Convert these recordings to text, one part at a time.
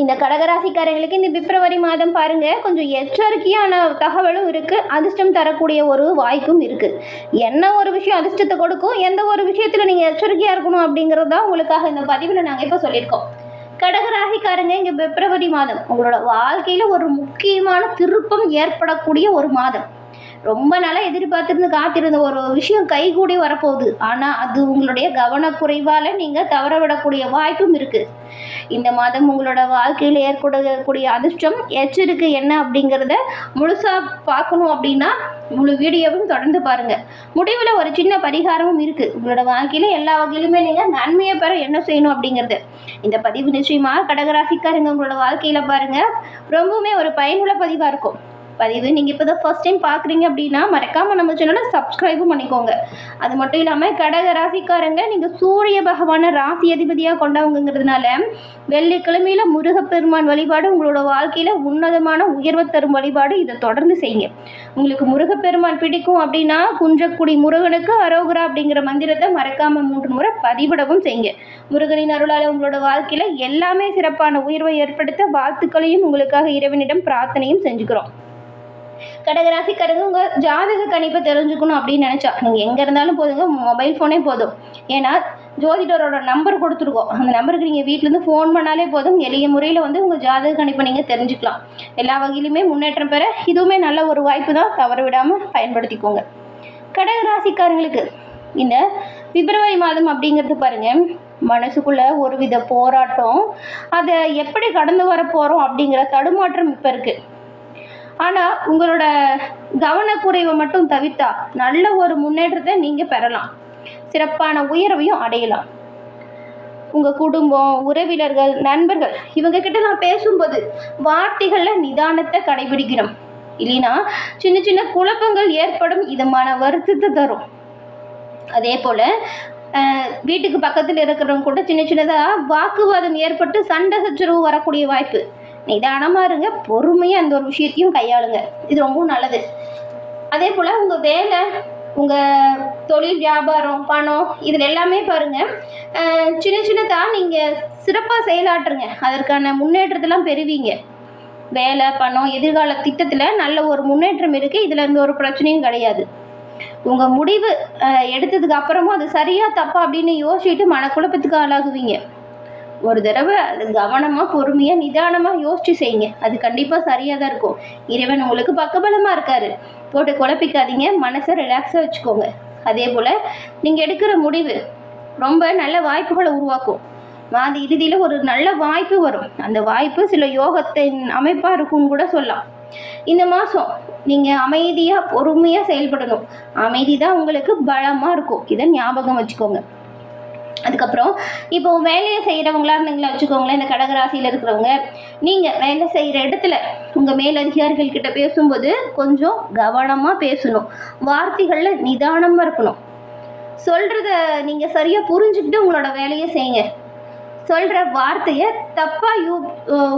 இந்த கடகராசிக்காரங்களுக்கு இந்த பிப்ரவரி மாதம் பாருங்கள் கொஞ்சம் எச்சரிக்கையான தகவலும் இருக்குது அதிர்ஷ்டம் தரக்கூடிய ஒரு வாய்ப்பும் இருக்குது என்ன ஒரு விஷயம் அதிர்ஷ்டத்தை கொடுக்கும் எந்த ஒரு விஷயத்தில் நீங்கள் எச்சரிக்கையாக இருக்கணும் அப்படிங்கிறது தான் உங்களுக்காக இந்த பதிவில் நாங்கள் இப்போ சொல்லியிருக்கோம். கடகராசிக்காரங்க இங்கே பிப்ரவரி மாதம் உங்களோட வாழ்க்கையில் ஒரு முக்கியமான திருப்பம் ஏற்படக்கூடிய ஒரு மாதம். ரொம்ப நாளாக எதிர்பார்த்துருந்து காத்திருந்த ஒரு விஷயம் கைகூடி வரப்போகுது. ஆனால் அது உங்களுடைய கவனக்குறைவால் நீங்கள் தவற விடக்கூடிய வாய்ப்பும் இருக்குது இந்த மாதம் உங்களோட வாழ்க்கையில் ஏற்படக்கூடிய அதிர்ஷ்டம் எச்சரிக்கை என்ன அப்படிங்கிறத முழுசாக பார்க்கணும் அப்படின்னா முழு வீடியோவும் தொடர்ந்து பாருங்கள் முடிவில் ஒரு சின்ன பரிகாரமும் இருக்குது உங்களோட வாழ்க்கையில் எல்லா வகையிலுமே நீங்கள் நன்மையை பெற என்ன செய்யணும் அப்படிங்கிறது. இந்த பதிவு நிச்சயமாக கடகராசிக்காரங்க உங்களோட வாழ்க்கையில் பாருங்கள் ரொம்பவுமே ஒரு பயனுள்ள பதிவாக இருக்கும். பதிவு. நீங்கள் இப்போ தான் ஃபர்ஸ்ட் டைம் பார்க்குறீங்க அப்படின்னா மறக்காமல் நம்ம சேனலை சப்ஸ்கிரைபும் பண்ணிக்கோங்க. அது மட்டும் இல்லாமல் கடக ராசிக்காரங்க நீங்கள் சூரிய பகவானை ராசி அதிபதியாக கொண்டவங்கிறதுனால வெள்ளிக்கிழமையில் முருகப்பெருமான் வழிபாடு உங்களோட வாழ்க்கையில் உன்னதமான உயர்வை தரும் வழிபாடு இதை தொடர்ந்து செய்யுங்க. உங்களுக்கு முருகப்பெருமான் பிடிக்கும் அப்படின்னா குன்றக்குடி முருகனுக்கு அரோகரா அப்படிங்கிற மந்திரத்தை மறக்காமல் மூன்று முறை பதிவிடவும் செய்யுங்க. முருகனின் அருளால் உங்களோட வாழ்க்கையில் எல்லாமே சிறப்பான உயர்வை ஏற்படுத்த வாழ்த்துக்களையும் உங்களுக்காக இறைவனிடம் பிரார்த்தனையும் செஞ்சுக்கிறோம். கடகராசிக்காரங்க உங்கள் ஜாதக கணிப்பை தெரிஞ்சுக்கணும் அப்படின்னு நினச்சா நீங்கள் எங்கே இருந்தாலும் போதுங்க. மொபைல் ஃபோனே போதும். ஏன்னா ஜோதிடரோட நம்பர் கொடுத்துருக்கோம். அந்த நம்பருக்கு நீங்கள் வீட்டிலேருந்து ஃபோன் பண்ணாலே போதும். எளிய முறையில் வந்து உங்கள் ஜாதக கணிப்பை நீங்கள் தெரிஞ்சுக்கலாம். எல்லா வகையிலுமே முன்னேற்றம் பெற இதுவுமே நல்ல ஒரு வாய்ப்பு தான். தவற விடாமல் பயன்படுத்திக்கோங்க. கடகராசிக்காரங்களுக்கு இந்த பிப்ரவரி மாதம் அப்படிங்கிறது பாருங்கள் மனசுக்குள்ள ஒரு வித போராட்டம். அதை எப்படி கடந்து வர போகிறோம் அப்படிங்கிற தடுமாற்றம் இப்போ இருக்குது ஆனால் உங்களோட கவனக்குறைவை மட்டும் தவிர்த்தா நல்ல ஒரு முன்னேற்றத்தை நீங்கள் பெறலாம். சிறப்பான உயர்வையும் அடையலாம். உங்கள் குடும்பம் உறவினர்கள் நண்பர்கள் இவங்கக்கிட்ட நான் பேசும்போது வார்த்தைகளில் நிதானத்தை கடைபிடிக்கிறோம் இல்லைன்னா சின்ன சின்ன குழப்பங்கள் ஏற்படும் இதமான வருத்தத்தை தரும். அதே போல் வீட்டுக்கு பக்கத்தில் இருக்கிறவங்க கூட சின்ன சின்னதாக வாக்குவாதம் ஏற்பட்டு சண்டை சச்சரவு வரக்கூடிய வாய்ப்பு. நிதானமாக இருங்க பொறுமையாக அந்த ஒரு விஷயத்தையும் கையாளுங்க. இது ரொம்பவும் நல்லது. அதே போல் உங்கள் வேலை உங்கள் தொழில் வியாபாரம் பணம் இதில் எல்லாமே பாருங்கள் சின்ன சின்னதாக நீங்கள் சிறப்பாக செயலாற்றுங்க. அதற்கான முன்னேற்றத்தெல்லாம் பெறுவீங்க. வேலை பணம் எதிர்கால திட்டத்தில் நல்ல ஒரு முன்னேற்றம் இருக்குது இதில் எந்த ஒரு பிரச்சனையும் கிடையாது. உங்கள் முடிவு எடுத்ததுக்கு அப்புறமும் அது சரியாக தப்பா அப்படின்னு யோசிச்சுட்டு மனக்குழப்பத்துக்கு ஆளாகுவீங்க. ஒரு தடவை அது கவனமாக பொறுமையாக நிதானமாக யோசிச்சு செய்யுங்க. அது கண்டிப்பாக சரியாக தான் இருக்கும். இறைவன் உங்களுக்கு பக்கபலமாக இருக்காரு. போட்டு குழப்பிக்காதீங்க. மனசை ரிலாக்ஸாக வச்சுக்கோங்க. அதே போல் நீங்கள் எடுக்கிற முடிவு ரொம்ப நல்ல வாய்ப்புகளை உருவாக்கும். அது இறுதியில் ஒரு நல்ல வாய்ப்பு வரும். அந்த வாய்ப்பு சில யோகத்தின் அமைப்பாக இருக்கும்னு கூட சொல்லலாம். இந்த மாதம் நீங்கள் அமைதியாக பொறுமையாக செயல்படணும். அமைதி தான் உங்களுக்கு பலமாக இருக்கும். இதை ஞாபகம் வச்சுக்கோங்க. அதுக்கப்புறம் இப்போ வேலையை செய்கிறவங்களா இருந்தீங்களா வச்சுக்கோங்களேன் இந்த கடகராசியில் இருக்கிறவங்க நீங்கள் வேலை செய்கிற இடத்துல உங்கள் மேலதிகாரிகள்கிட்ட பேசும்போது கொஞ்சம் கவனமாக பேசணும். வார்த்தைகளில் நிதானமாக இருக்கணும். சொல்கிறத நீங்கள் சரியாக புரிஞ்சுக்கிட்டு உங்களோட வேலையை செய்யுங்க. சொல்கிற வார்த்தையை தப்பாக யூ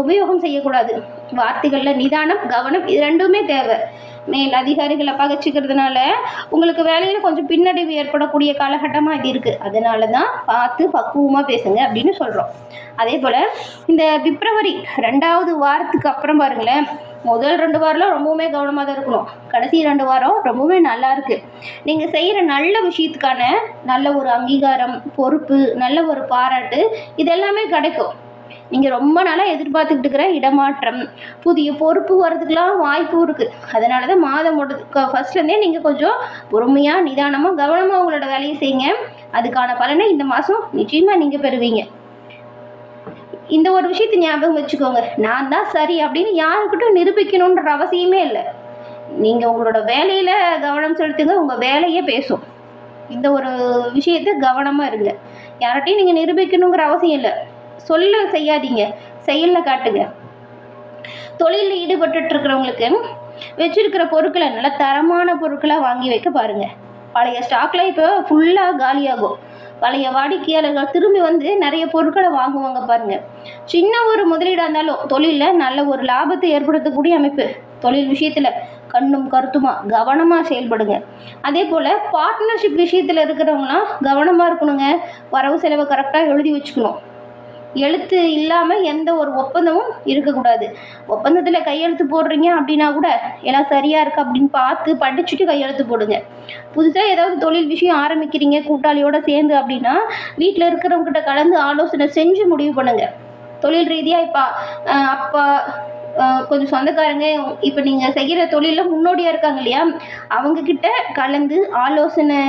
உபயோகம் செய்யக்கூடாது. வார்த்தைகளில் நிதானம் கவனம் இது ரெண்டுமே தேவை. மேல் அதிகாரிகளை பகச்சிக்கிறதுனால உங்களுக்கு வேலையில் கொஞ்சம் பின்னடைவு ஏற்படக்கூடிய காலகட்டமாக இது இருக்குது அதனால தான் பார்த்து பக்குவமாக பேசுங்க அப்படின்னு சொல்கிறோம் அதே போல் இந்த பிப்ரவரி ரெண்டாவது வாரத்துக்கு அப்புறம் பாருங்களேன். முதல் ரெண்டு வாரம்லாம் ரொம்பவுமே கவனமாக தான் இருக்கணும். கடைசி ரெண்டு வாரம் ரொம்பவுமே நல்லா இருக்கு. நீங்கள் செய்கிற நல்ல விஷயத்துக்கான நல்ல ஒரு அங்கீகாரம் பொறுப்பு நல்ல ஒரு பாராட்டு இதெல்லாமே கிடைக்கும். நீங்கள் ரொம்ப நாளாக எதிர்பார்த்துக்கிட்டு இருக்கிற இடமாற்றம் புதிய பொறுப்பு வர்றதுக்கெலாம் வாய்ப்பும் இருக்குது அதனால தான் மாதம் ஃபஸ்ட்லேருந்தே நீங்கள் கொஞ்சம் பொறுமையாக நிதானமாக கவனமாக உங்களோட வேலையை செய்யுங்க. அதுக்கான பலனை இந்த மாதம் நிச்சயமாக நீங்கள் பெறுவீங்க. இந்த ஒரு விஷயத்தை ஞாபகம் வச்சுக்கோங்க. நான் தான் சரி அப்படின்னு யாருக்கிட்டும் நிரூபிக்கணுன்ற அவசியமே இல்லை. நீங்கள் உங்களோட வேலையில் கவனம் செலுத்துங்க உங்கள் வேலையே பேசும். இந்த ஒரு விஷயத்தை கவனமாக இருங்க. யார்கிட்டையும் நீங்கள் நிரூபிக்கணுங்கிற அவசியம் இல்லை. சொல்ல செய்யாதீங்க. செயலில் காட்டுங்க. தொழிலில் ஈடுபட்டு இருக்கிறவங்களுக்கு வச்சிருக்கிற பொருட்களை நல்ல தரமான பொருட்களாக வாங்கி வைக்க பாருங்கள் பழைய ஸ்டாக்லாம் இப்போ ஃபுல்லாக காலியாகும். பழைய வாடிக்கையாளர்கள் திரும்பி வந்து நிறைய பொருட்களை வாங்குவாங்க பாருங்கள் சின்ன ஒரு முதலீடாக இருந்தாலும் தொழிலில் நல்ல ஒரு லாபத்தை ஏற்படுத்தக்கூடிய அமைப்பு. தொழில் விஷயத்தில் கண்ணும் கருத்துமா கவனமாக செயல்படுங்க. அதே போல் பார்ட்னர்ஷிப் விஷயத்தில் இருக்கிறவங்களாம் கவனமாக இருக்கணுங்க. வரவு செலவை கரெக்டாக எழுதி வச்சுக்கணும். எழுத்து இல்லாமல் எந்த ஒரு ஒப்பந்தமும் இருக்கக்கூடாது. ஒப்பந்தத்தில் கையெழுத்து போடுறீங்க அப்படின்னா கூட எல்லாம் சரியாக இருக்குது அப்படின்னு பார்த்து படிச்சுட்டு கையெழுத்து போடுங்க. புதுசாக ஏதாவது தொழில் விஷயம் ஆரம்பிக்கிறீங்க கூட்டாளியோட சேர்ந்து அப்படின்னா வீட்டில் இருக்கிறவங்ககிட்ட கலந்து ஆலோசனை செஞ்சு முடிவு பண்ணுங்கள் தொழில் ரீதியாக இப்போ அப்பா கொஞ்சம் சொந்தக்காரங்க இப்போ நீங்கள் செய்கிற தொழிலில் முன்னோடியாக இருக்காங்க இல்லையா? அவங்கக்கிட்ட கலந்து ஆலோசனை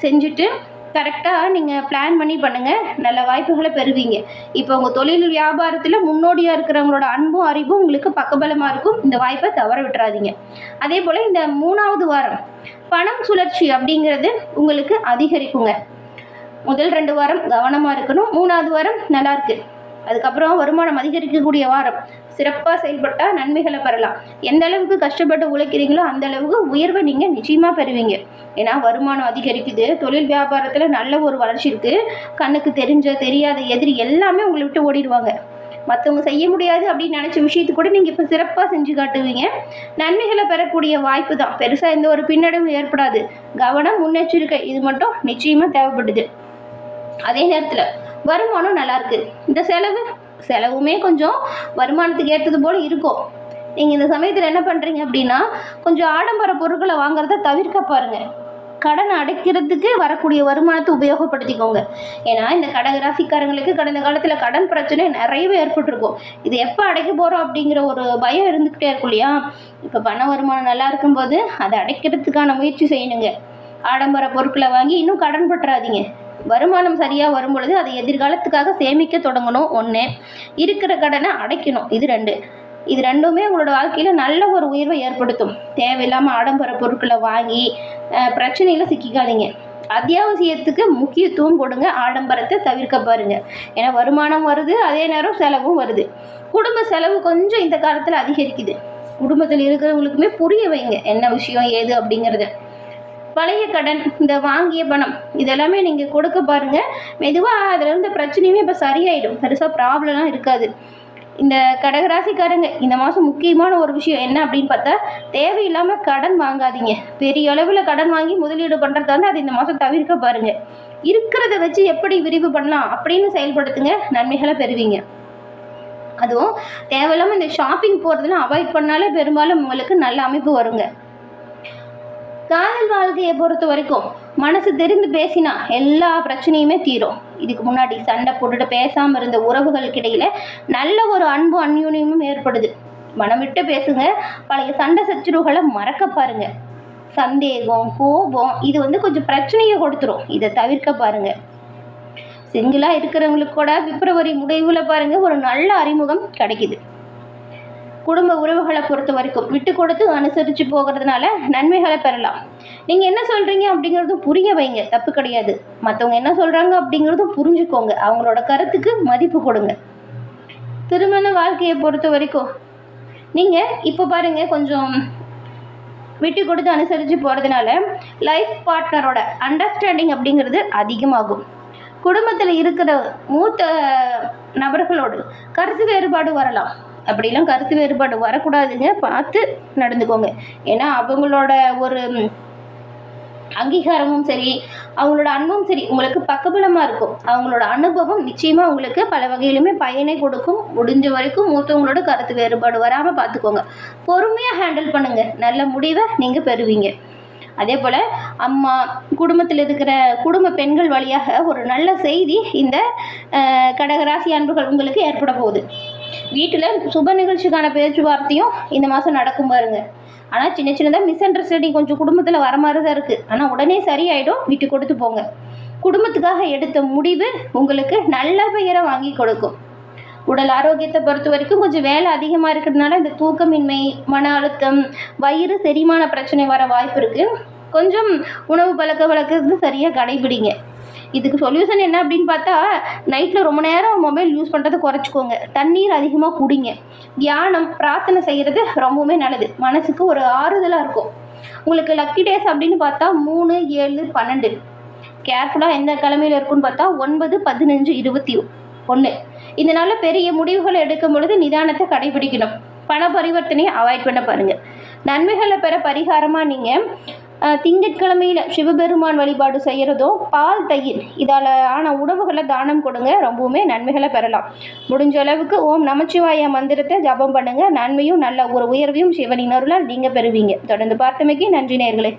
செஞ்சுட்டு கரெக்டாக நீங்கள் பிளான் பண்ணி பண்ணுங்கள் நல்ல வாய்ப்புகளை பெறுவீங்க. இப்போ உங்கள் தொழில் வியாபாரத்தில் முன்னோடியாக இருக்கிறவங்களோட அன்பும் அறிவும் உங்களுக்கு பக்கபலமாக இருக்கும். இந்த வாய்ப்பை தவற விட்டுறாதீங்க. அதே போல் இந்த மூணாவது வாரம் பணம் சுழற்சி அப்படிங்கிறது உங்களுக்கு அதிகரிக்குங்க. முதல் ரெண்டு வாரம் கவனமாக இருக்கணும். மூணாவது வாரம் நல்லாயிருக்கு அதுக்கப்புறம் வருமானம் அதிகரிக்கக்கூடிய வாரம். சிறப்பாக செயல்பட்டால் நன்மைகளை பெறலாம். எந்த அளவுக்கு கஷ்டப்பட்டு உழைக்கிறீங்களோ அந்த அளவுக்கு உயர்வை நீங்கள் நிச்சயமாக பெறுவீங்க. ஏன்னா வருமானம் அதிகரிக்குது. தொழில் வியாபாரத்தில் நல்ல ஒரு வளர்ச்சி இருக்குது கண்ணுக்கு தெரிஞ்ச தெரியாத எதிரி எல்லாமே உங்களை விட்டு ஓடிடுவாங்க. மற்றவங்க செய்ய முடியாது அப்படின்னு நினச்ச விஷயத்து கூட நீங்கள் இப்போ சிறப்பாக செஞ்சு காட்டுவீங்க. நன்மைகளை பெறக்கூடிய வாய்ப்பு தான். பெருசாக எந்த ஒரு பின்னடைவும் ஏற்படாது. கவனம் முன்னெச்சரிக்கை இது மட்டும் நிச்சயமாக தேவைப்படுது. அதே நேரத்தில் வருமானம் நல்லா இருக்கு இந்த செலவு செலவுமே கொஞ்சம் வருமானத்துக்கு ஏற்றது போல் இருக்கும். நீங்கள் இந்த சமயத்தில் என்ன பண்ணுறீங்க அப்படின்னா கொஞ்சம் ஆடம்பர பொருட்களை வாங்குறத தவிர்க்க பாருங்கள் கடன் அடைக்கிறதுக்கு வரக்கூடிய வருமானத்தை உபயோகப்படுத்திக்கோங்க. ஏன்னா இந்த கடகராசிக்காரங்களுக்கு கடந்த காலத்தில் கடன் பிரச்சனை நிறையவே ஏற்பட்டிருக்கும். இது எப்போ அடைக்க போகிறோம் அப்படிங்கிற ஒரு பயம் இருந்துக்கிட்டே இருக்கும் இல்லையா? இப்போ பண வருமானம் நல்லா இருக்கும்போது அதை அடைக்கிறதுக்கான முயற்சி செய்யணுங்க. ஆடம்பர பொருட்களை வாங்கி இன்னும் கடன் பற்றாதீங்க. வருமானம் சரியாக வரும் பொழுது அதை எதிர்காலத்துக்காக சேமிக்க தொடங்கணும். ஒன்று இருக்கிற கடனை அடைக்கணும். இது ரெண்டு. இது ரெண்டுமே உங்களோட வாழ்க்கையில் நல்ல ஒரு உயர்வை ஏற்படுத்தும். தேவையில்லாமல் ஆடம்பர பொருட்களை வாங்கி பிரச்சனையில் சிக்கிக்காதீங்க. அத்தியாவசியத்துக்கு முக்கியத்துவம் கொடுங்க. ஆடம்பரத்தை தவிர்க்க பாருங்க. ஏன்னா வருமானம் வருது அதே நேரம் செலவும் வருது. குடும்ப செலவு கொஞ்சம் இந்த காலத்தில் அதிகரிக்குது. குடும்பத்தில் இருக்கிறவங்களுக்குமே புரிய வைங்க. என்ன விஷயம் ஏது அப்படிங்கிறத. பழைய கடன் இந்த வாங்கிய பணம் இதெல்லாமே நீங்கள் கொடுக்க பாருங்கள் மெதுவாக அதில் இருந்த பிரச்சனையுமே இப்போ சரியாயிடும். பெருசாக ப்ராப்ளம்லாம் இருக்காது. இந்த கடகராசிக்காரங்க இந்த மாதம் முக்கியமான ஒரு விஷயம் என்ன அப்படின்னு பார்த்தா தேவையில்லாமல் கடன் வாங்காதீங்க. பெரிய அளவில் கடன் வாங்கி முதலீடு பண்ணுறதா வந்து அது இந்த மாதம் தவிர்க்க பாருங்கள் இருக்கிறத வச்சு எப்படி விரிவு பண்ணலாம் அப்படின்னு செயல்படுத்துங்க. நன்மைகளை பெறுவீங்க. அதுவும் தேவையில்லாமல் இந்த ஷாப்பிங் போகிறதுலாம் அவாய்ட் பண்ணாலே பெரும்பாலும் உங்களுக்கு நல்ல அமைப்பு வருங்க. காதல் வாழ்க்கையை பொறுத்த வரைக்கும் மனசு தெரிந்து பேசினா எல்லா பிரச்சனையுமே தீரும். இதுக்கு முன்னாடி சண்டை போட்டுட்டு பேசாமல் இருந்த உறவுகளுக்கிடையில நல்ல ஒரு அன்பு அந்யூன்யமும் ஏற்படுது. மனம் விட்டு பேசுங்க பழைய சண்டை சச்சுருவுகளை மறக்க பாருங்க. சந்தேகம் கோபம் இது வந்து கொஞ்சம் பிரச்சனையை கொடுத்துரும். இதை தவிர்க்க பாருங்க. சிங்கிளாக இருக்கிறவங்களுக்கு கூட பிப்ரவரி முடிவில் பாருங்க ஒரு நல்ல அறிமுகம் கிடைக்குது. குடும்ப உறவுகளை பொறுத்த வரைக்கும் விட்டு கொடுத்து அனுசரித்து போகிறதுனால நன்மைகளை பெறலாம். நீங்கள் என்ன சொல்கிறீங்க அப்படிங்கிறதும் புரிய வைங்க. தப்பு கிடையாது. மற்றவங்க என்ன சொல்கிறாங்க அப்படிங்கிறதும் புரிஞ்சுக்கோங்க. அவங்களோட கருத்துக்கு மதிப்பு கொடுங்க. திருமண வாழ்க்கையை பொறுத்த வரைக்கும் நீங்கள் இப்போ பாருங்கள் கொஞ்சம் விட்டு கொடுத்து அனுசரித்து போகிறதுனால லைஃப் பார்ட்னரோட அண்டர்ஸ்டாண்டிங் அப்படிங்கிறது அதிகமாகும். குடும்பத்தில் இருக்கிற மூத்த நபர்களோடு கருத்து வேறுபாடு வரலாம். அப்படிலாம் கருத்து வேறுபாடு வரக்கூடாதுங்க. பார்த்து நடந்துக்கோங்க. ஏன்னா அவங்களோட ஒரு அங்கீகாரமும் சரி அவங்களோட அன்பும் சரி உங்களுக்கு பக்கபலமாக இருக்கும். அவங்களோட அனுபவம் நிச்சயமாக உங்களுக்கு பல வகையிலுமே பயனை கொடுக்கும். முடிஞ்ச வரைக்கும் மூத்தவங்களோட கருத்து வேறுபாடு வராமல் பார்த்துக்கோங்க. பொறுமையாக ஹேண்டில் பண்ணுங்கள் நல்ல முடிவை நீங்கள் பெறுவீங்க. அதே போல் அம்மா குடும்பத்தில் இருக்கிற குடும்ப பெண்கள் வழியாக ஒரு நல்ல செய்தி இந்த கடகராசி அன்புகள் உங்களுக்கு ஏற்பட போகுது. வீட்டில் சுப நிகழ்ச்சிக்கான பேச்சுவார்த்தையும் இந்த மாதம் நடக்கும் பாருங்க. ஆனால் சின்ன சின்னதாக மிஸ் அண்டர்ஸ்டாண்டிங் கொஞ்சம் குடும்பத்தில் வர மாதிரி தான் இருக்குது ஆனால் உடனே சரியாயிடும் விட்டு கொடுத்து போங்க. குடும்பத்துக்காக எடுத்த முடிவு உங்களுக்கு நல்ல பெயரை வாங்கி கொடுக்கும். உடல் ஆரோக்கியத்தை பொறுத்த வரைக்கும் கொஞ்சம் வேலை அதிகமாக இருக்கிறதுனால இந்த தூக்கமின்மை மன அழுத்தம் வயிறு செரிமான பிரச்சனை வர வாய்ப்பு இருக்குது கொஞ்சம் உணவு பழக்க வழக்கத்தை சரியாக கடைபிடிங்க. இதுக்கு சொல்யூஷன் என்ன அப்படின்னு பார்த்தா நைட்டில் ரொம்ப நேரம் மொபைல் யூஸ் பண்ணுறதை குறைச்சிக்கோங்க. தண்ணீர் அதிகமாக குடிங்க. தியானம் பிரார்த்தனை செய்கிறது ரொம்பவுமே நல்லது. மனசுக்கு ஒரு ஆறுதலாக இருக்கும். உங்களுக்கு லக்கி டேஸ் அப்படின்னு பார்த்தா மூணு ஏழு பன்னெண்டு. கேர்ஃபுல்லாக எந்த கிழமையில இருக்குன்னு பார்த்தா ஒன்பது பதினஞ்சு இருபத்தி ஒன்று இதனால் பெரிய முடிவுகள் எடுக்கும் பொழுது நிதானத்தை கடைபிடிக்கணும். பண பரிவர்த்தனையை அவாய்ட் பண்ண பாருங்கள் நன்மைகளை பெற பரிகாரமாக நீங்கள் திங்கட்கிழமையில சிவபெருமான் வழிபாடு செய்கிறதும் பால் தயிர். இதால் ஆன உணவுகளை தானம் கொடுங்க. ரொம்பவுமே நன்மைகளை பெறலாம். முடிஞ்ச அளவுக்கு ஓம் நமச்சிவாய மந்திரத்தை ஜபம் பண்ணுங்கள் நன்மையும் நல்ல ஒரு உயர்வையும் சிவனின் அருளால் நீங்கள் பெறுவீங்க. தொடர்ந்து பார்த்தமைக்கு நன்றி நேர்களே.